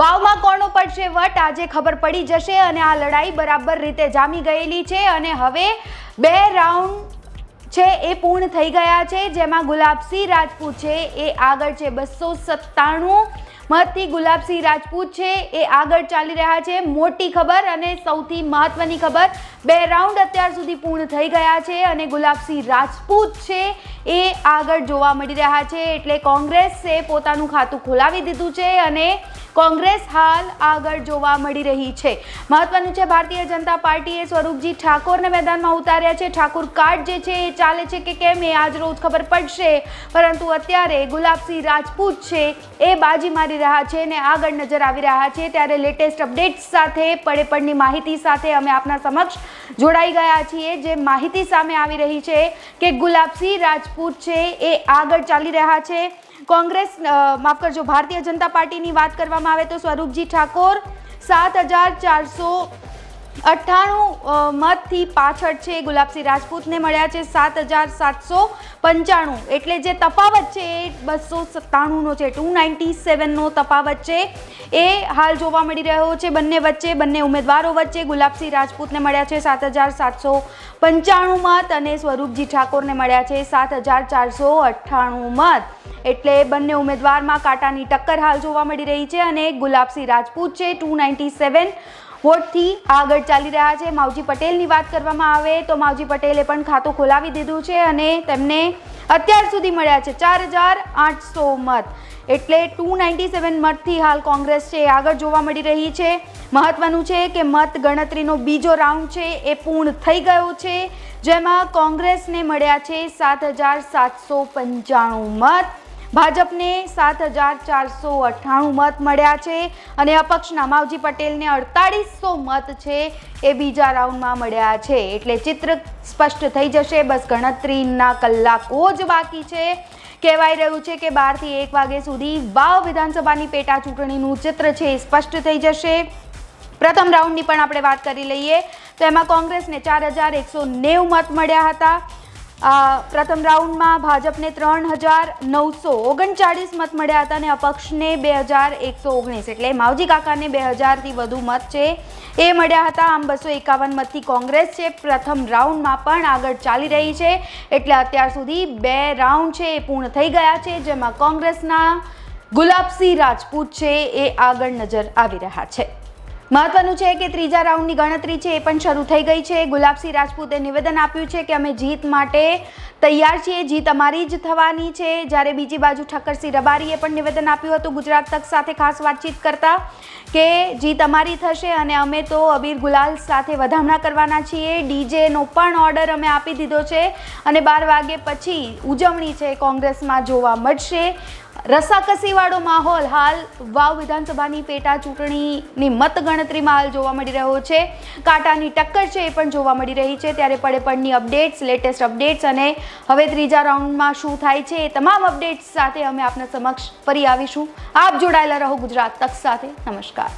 વાવમાં કોણ પડશે વટ? આજે ખબર પડી જશે અને આ લડાઈ બરાબર રીતે જામી ગયેલી છે અને હવે બે રાઉન્ડ છે એ પૂર્ણ થઈ ગયા છે. જેમાં ગુલાબસિંહ રાજપૂત છે એ આગળ છે. બસો સત્તાણું મતથી ગુલાબસિંહ રાજપૂત છે એ આગળ ચાલી રહ્યા છે. મોટી ખબર અને સૌથી મહત્વની ખબર, બે રાઉન્ડ અત્યાર સુધી પૂર્ણ થઈ ગયા છે અને ગુલાબસિંહ રાજપૂત છે એ આગળ જોવા મળી રહ્યા છે. એટલે કોંગ્રેસે પોતાનું ખાતું ખોલાવી દીધું છે અને કોંગ્રેસ હાલ આગળ જોવા મળી રહી છે. મહત્વનું છે, ભારતીય જનતા પાર્ટીએ સ્વરૂપજી ઠાકોરને મેદાનમાં ઉતાર્યા છે. ઠાકોર કાર્ડ જે છે એ ચાલે છે કે કેમ એ આજ રોજ ખબર પડશે. પરંતુ અત્યારે ગુલાબસિંહ રાજપૂત છે એ બાજી મારી રહ્યા છે ને આગળ નજર આવી રહ્યા છે. ત્યારે લેટેસ્ટ અપડેટ્સ સાથે પડે પડની માહિતી સાથે અમે આપના સમક્ષ જોડાઈ ગયા છીએ. જે માહિતી સામે આવી રહી છે કે ગુલાબસિંહ રાજપૂત છે એ આગળ ચાલી રહ્યા છે. કોંગ્રેસ માફ કરજો, ભારતીય જનતા પાર્ટીની વાત કરવામાં આવે તો સ્વરૂપજી ઠાકોર સાત હજાર ચારસો અઠ્ઠાણું મતથી પાછળ છે ગુલાબસિંહ રાજપૂતને મળ્યા છે સાત હજાર સાતસો પંચાણું. એટલે જે તફાવત છે એ બસો સત્તાણુંનો છે, ટુ નાઇન્ટી સેવનનો તફાવત છે. એ હાલ જોવા મળી રહ્યો છે બંને વચ્ચે, બંને ઉમેદવારો વચ્ચે ગુલાબસિંહ રાજપૂતને મળ્યા છે સાત હજાર સાતસો પંચાણું મત અને સ્વરૂપજી ઠાકોરને મળ્યા છે સાત હજાર ચારસો અઠ્ઠાણું મત. એટલે બંને ઉમેદવારમાં કાંટાની ટક્કર હાલ જોવા મળી રહી છે અને ગુલાબસિંહ રાજપૂત છે ટુ નાઇન્ટી સેવન વોટથી આગળ ચાલી રહ્યા છે. માવજી પટેલની વાત કરવામાં આવે તો માવજી પટેલે પણ ખાતું ખોલાવી દીધું છે અને તેમને અત્યાર સુધી મળ્યા છે. ચાર હજાર આઠસો મત. એટલે ટુ નાઇન્ટી સેવન મતથી હાલ કોંગ્રેસ છે આગળ જોવા મળી રહી છે. મહત્વનું છે કે મત ગણતરીનો બીજો રાઉન્ડ છે એ પૂર્ણ થઈ ગયો છે. જેમાં કોંગ્રેસને મળ્યા છે સાત હજાર સાતસો પંચાણું મત. ભાજપને સાત હજાર ચારસો અઠ્ઠાણું મત મળ્યા છે અને અપક્ષના માવજી પટેલને અડતાળીસો મત છે એ બીજા રાઉન્ડમાં મળ્યા છે. એટલે ચિત્ર સ્પષ્ટ થઈ જશે. બસ ગણતરીના કલાકો જ બાકી છે. કહેવાઈ રહ્યું છે કે બારથી એક વાગ્યા સુધી વાવ વિધાનસભાની પેટા ચૂંટણીનું ચિત્ર છે એ સ્પષ્ટ થઈ જશે. પ્રથમ રાઉન્ડની પણ આપણે વાત કરી લઈએ. તો એમાં કોંગ્રેસને ચાર હજાર એકસો નેવું મત મળ્યા હતા. પ્રથમ રાઉન્ડમાં ભાજપને ત્રણ હજાર નવસો ઓગણચાળીસ મત મળ્યા હતા અને અપક્ષને બે હજાર એકસો ઓગણીસ. એટલે માવજી કાકાને બે હજારથી વધુ મત છે. એ મળ્યા હતા. આમ બસો એકાવન મતથી કોંગ્રેસ છે. પ્રથમ રાઉન્ડમાં પણ આગળ ચાલી રહી છે. એટલે અત્યાર સુધી બે રાઉન્ડ છે એ પૂર્ણ થઈ ગયા છે. જેમાં કોંગ્રેસના ગુલાબસિંહ રાજપૂત છે એ આગળ નજર આવી રહ્યા છે. મહત્વનું છે કે ત્રીજા રાઉન્ડની ગણતરી છે એ પણ શરૂ થઈ ગઈ છે. ગુલાબસિંહ રાજપૂતે નિવેદન આપ્યું છે કે અમે જીત માટે તૈયાર છીએ. જીત અમારી જ થવાની છે. જ્યારે બીજી બાજુ ઠક્કરસિંહ રબારીએ પણ નિવેદન આપ્યું હતું ગુજરાત તક સાથે ખાસ વાતચીત કરતા કે જીત અમારી થશે અને અમે તો અબીર ગુલાલ સાથે વધામણા કરવાના છીએ. ડીજેનો પણ ઓર્ડર અમે આપી દીધો છે અને બાર વાગે પછી ઉજવણી છે કોંગ્રેસમાં જોવા મળશે. રસાકસીવાળો માહોલ હાલ વાવ વિધાનસભાની પેટા ચૂંટણીની મતગણતરીમાં હાલ જોવા મળી રહ્યો છે. કાંટાની ટક્કર છે એ પણ જોવા મળી રહી છે. ત્યારે પડે પડની અપડેટ્સ, લેટેસ્ટ અપડેટ્સ અને હવે ત્રીજા રાઉન્ડમાં શું થાય છે એ તમામ અપડેટ્સ સાથે અમે આપના સમક્ષ ફરી આવીશું. આપ જોડાયેલા રહો ગુજરાત તક સાથે. નમસ્કાર.